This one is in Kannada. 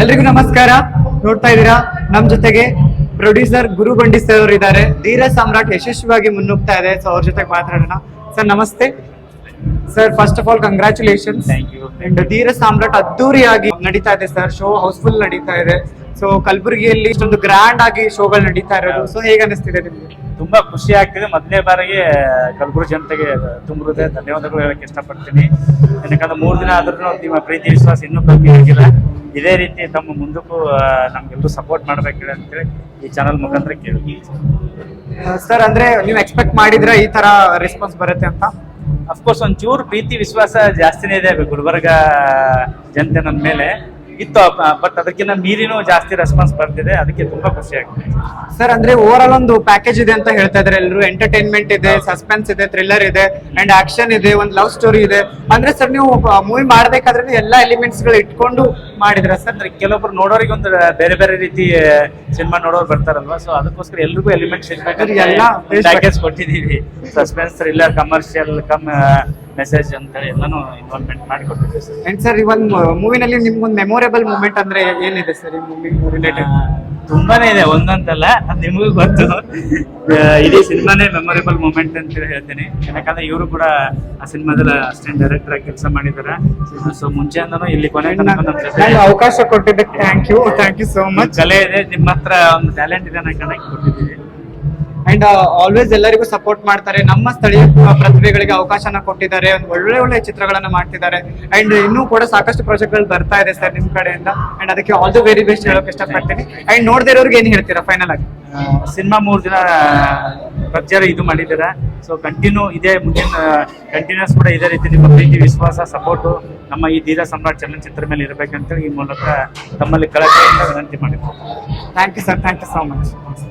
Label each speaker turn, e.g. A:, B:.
A: ಎಲ್ರಿಗೂ ನಮಸ್ಕಾರ. ನೋಡ್ತಾ ಇದ್ದೀರಾ? ನಮ್ ಜೊತೆಗೆ ಪ್ರೊಡ್ಯೂಸರ್ ಗುರು ಬಂಡಿ ಸರ್ ಅವರು ಇದ್ದಾರೆ. ಧೀರ ಸಾಮ್ರಾಟ್ ಯಶಸ್ವಿಯಾಗಿ ಮುನ್ನುಗ್ತಾ ಇದೆ. ಸೊ ಅವ್ರ ಜೊತೆಗೆ ಮಾತಾಡೋಣ. ಸರ್ ನಮಸ್ತೆ. Sir first of all congratulation
B: thank you
A: and Dheera Samrat ಅದ್ದೂರಿಯಾಗಿ ನಡೀತಾ ಇದೆ ಸರ್ ಶೋ ಹೌಸ್ಫುಲ್ ನಡೀತಾ ಇದೆ. ಸೊ ಕಲಬುರಗಿಯಲ್ಲಿ ಇಷ್ಟೊಂದು ಗ್ರ್ಯಾಂಡ್ ಆಗಿ ಶೋಗಳು ನಡೀತಾ ಇರೋದು. ಸೊ ಹೇಗೆ ಅನಿಸ್ತಿದೆ ನಿಮಗೆ?
B: ತುಂಬಾ ಖುಷಿ ಆಗ್ತಿದೆ. ಮೊದಲನೇ ಬಾರಿಗೆ ಕಲಬುರಗಿ ಜನತೆಗೆ ತುಂಬ ಹೃದಯ ಧನ್ಯವಾದಗಳು ಹೇಳಕ್ಕೆ ಇಷ್ಟಪಡ್ತೀನಿ. ಯಾಕಂದ್ರೆ ಮೂರು ದಿನ ಆದ್ರೂ ನಿಮ್ಮ ಪ್ರೀತಿ ವಿಶ್ವಾಸ ಇನ್ನೂ ಕಮ್ಮಿ ಆಗಿಲ್ಲ. ಇದೇ ರೀತಿ ತಮ್ಮ ಮುಂದಕ್ಕೂ ನಮ್ಗೆಲ್ಲರೂ ಸಪೋರ್ಟ್ ಮಾಡ್ಬೇಕು ಅಂತೇಳಿ ಈ ಚಾನಲ್ ಮುಖಾಂತರ ಕೇಳಿ
A: ಸರ್ ಅಂದ್ರೆ ನೀವು ಎಕ್ಸ್ಪೆಕ್ಟ್ ಮಾಡಿದ್ರೆ ಈ ತರ ರೆಸ್ಪಾನ್ಸ್ ಬರುತ್ತೆ ಅಂತ?
B: ಅಫ್ಕೋರ್ಸ್ ಒಂಚೂರು ಪ್ರೀತಿ ವಿಶ್ವಾಸ ಜಾಸ್ತಿನೇ ಇದೆ. ಗುಲ್ಬರ್ಗ ಜನತೆ ನನ್ನ ಮೇಲೆ. ಇತ್ತು ಬಟ್ ಅದಕ್ಕಿಂತ ಮೀರಿನೂ ಜಾಸ್ತಿ ರೆಸ್ಪಾನ್ಸ್ ಬರ್ತಿದೆ ಅದಕ್ಕೆ ತುಂಬಾ ಖುಷಿ ಆಗ್ತಿದೆ
A: ಸರ್ ಅಂದ್ರೆ ಓವರ್ ಆಲ್ ಒಂದು ಪ್ಯಾಕೇಜ್ ಇದೆ ಅಂತ ಹೇಳ್ತಾ ಇದಾರೆ ಎಲ್ಲರೂ ಎಂಟರ್ಟೈನ್ಮೆಂಟ್ ಇದೆ ಸಸ್ಪೆನ್ಸ್ ಇದೆ ಥ್ರಿಲ್ಲರ್ ಇದೆ ಅಂಡ್ ಆಕ್ಷನ್ ಇದೆ ಒಂದು ಲವ್ ಸ್ಟೋರಿ ಇದೆ. ಅಂದ್ರೆ ಸರ್ ನೀವು ಮೂವಿ ಮಾಡ್ಬೇಕಾದ್ರೆ ಎಲ್ಲಾ ಎಲಿಮೆಂಟ್ಸ್ಗಳು ಇಟ್ಕೊಂಡು ಮಾಡಿದ್ರ ಸರ್
B: ಅಂದ್ರೆ ಕೆಲವೊಬ್ರು ನೋಡೋರಿಗೆ ಒಂದು ಬೇರೆ ಬೇರೆ ರೀತಿ ಸಿನಿಮಾ ನೋಡೋರು ಬರ್ತಾರಲ್ವಾ ಸೊ ಅದಕ್ಕೋಸ್ಕರ ಎಲ್ರಿಗೂ ಎಲಿಮೆಂಟ್ಸ್
A: ಎಲ್ಲ
B: package ಕೊಟ್ಟಿದೀವಿ suspense thriller commercial cum message ಅಂತ ಹೇಳಿ ಎಲ್ಲಾನು ಇನ್ವಾಲ್ವ್ಮೆಂಟ್ ಮಾಡಿ ಕೊಟ್ಟಿದ್ದೀವಿ ಸರ್
A: ಅಂಡ್ ಸರ್ ಈ ಒಂದು ಮೂವಿನಲ್ಲಿ ನಿಮ್ಗೊಂದು ಮೆಮೊರೇಬಲ್ ಮೂಮೆಂಟ್ ಅಂದ್ರೆ ಏನಿದೆ ಸರ್ ಈ ಮೂವಿ ರಿಲೇಟೆಡ್
B: ತುಂಬಾನೇ ಇದೆ ಒಂದಂತಲ್ಲ ಅದು ನಿಮಗೂ ಗೊತ್ತು. ಇಡೀ ಸಿನಿಮಾನೇ ಮೆಮೊರೇಬಲ್ ಮೂಮೆಂಟ್ ಅಂತ ಹೇಳಿ ಹೇಳ್ತೀನಿ. ಯಾಕಂದ್ರೆ ಇವರು ಕೂಡ ಆ ಸಿನಿಮಾದಲ್ಲಿ ಅಸಿಸ್ಟೆಂಟ್ ಡೈರೆಕ್ಟರ್ ಆಗಿ ಕೆಲಸ ಮಾಡಿದಾರೆ. ಸೊ ಮುಂಚೆಯಿಂದನೂ ಇಲ್ಲಿ ಕೊನೆ
A: ಅವಕಾಶ ಕೊಟ್ಟಿದ್ದಕ್ಕೆ thank you thank you so much
B: ಕಲೆ ಇದೆ ನಿಮ್ಮ ಹತ್ರ ಒಂದು ಟ್ಯಾಲೆಂಟ್ ಇದೆ ಅನ್ನೋ ಕಣಕ್ಕೆ ಕೊಟ್ಟಿದ್ದೀವಿ.
A: ಅಂಡ್ ಆಲ್ವೇಸ್ ಎಲ್ಲರಿಗೂ ಸಪೋರ್ಟ್ ಮಾಡ್ತಾರೆ. ನಮ್ಮ ಸ್ಥಳೀಯ ಪ್ರತಿಭೆಗಳಿಗೆ ಅವಕಾಶನ ಕೊಟ್ಟಿದ್ದಾರೆ. ಒಂದು ಒಳ್ಳೆ ಒಳ್ಳೆ ಚಿತ್ರಗಳನ್ನ ಮಾಡ್ತಿದ್ದಾರೆ. ಅಂಡ್ ಇನ್ನೂ ಕೂಡ ಸಾಕಷ್ಟು ಪ್ರಾಜೆಕ್ಟ್ಗಳು ಬರ್ತಾ ಇದೆ ಸರ್ ನಿಮ್ ಕಡೆಯಿಂದ. ಅಂಡ್ ಅದಕ್ಕೆ ಆಲ್ ದಿ ವೆರಿ ಬೆಸ್ಟ್ ಹೇಳೋಕೆ ಇಷ್ಟಪಡ್ತೀನಿ. ಅಂಡ್ ನೋಡದೇ ಇರೋರಿಗೆ ಏನ್ ಹೇಳ್ತೀರಾ ಫೈನಲ್ ಆಗಿ?
B: ಸಿನಿಮಾ ಮೂರು ದಿನ ಪ್ರಚಾರ ಇದು ಮಾಡಿದ್ದೀರಾ? ಸೊ ಕಂಟಿನ್ಯೂ ಇದೇ ಮುಂದಿನ ಕಂಟಿನ್ಯೂಸ್ ಕೂಡ ಇದೇ ರೀತಿ ನಿಮ್ಮ ಪ್ರೀತಿ ವಿಶ್ವಾಸ ಸಪೋರ್ಟು ನಮ್ಮ ಈ ಧೀರ ಸಮ್ರಾಟ್ ಚಲನಚಿತ್ರ ಮೇಲೆ ಇರಬೇಕಂತೇಳಿ ಈ ಮೂಲಕ ತಮ್ಮಲ್ಲಿ ಕಳಕಳಿಯಿಂದ ವಿನಂತಿ ಮಾಡಿರ್ತೀನಿ
A: thank you sir thank you so much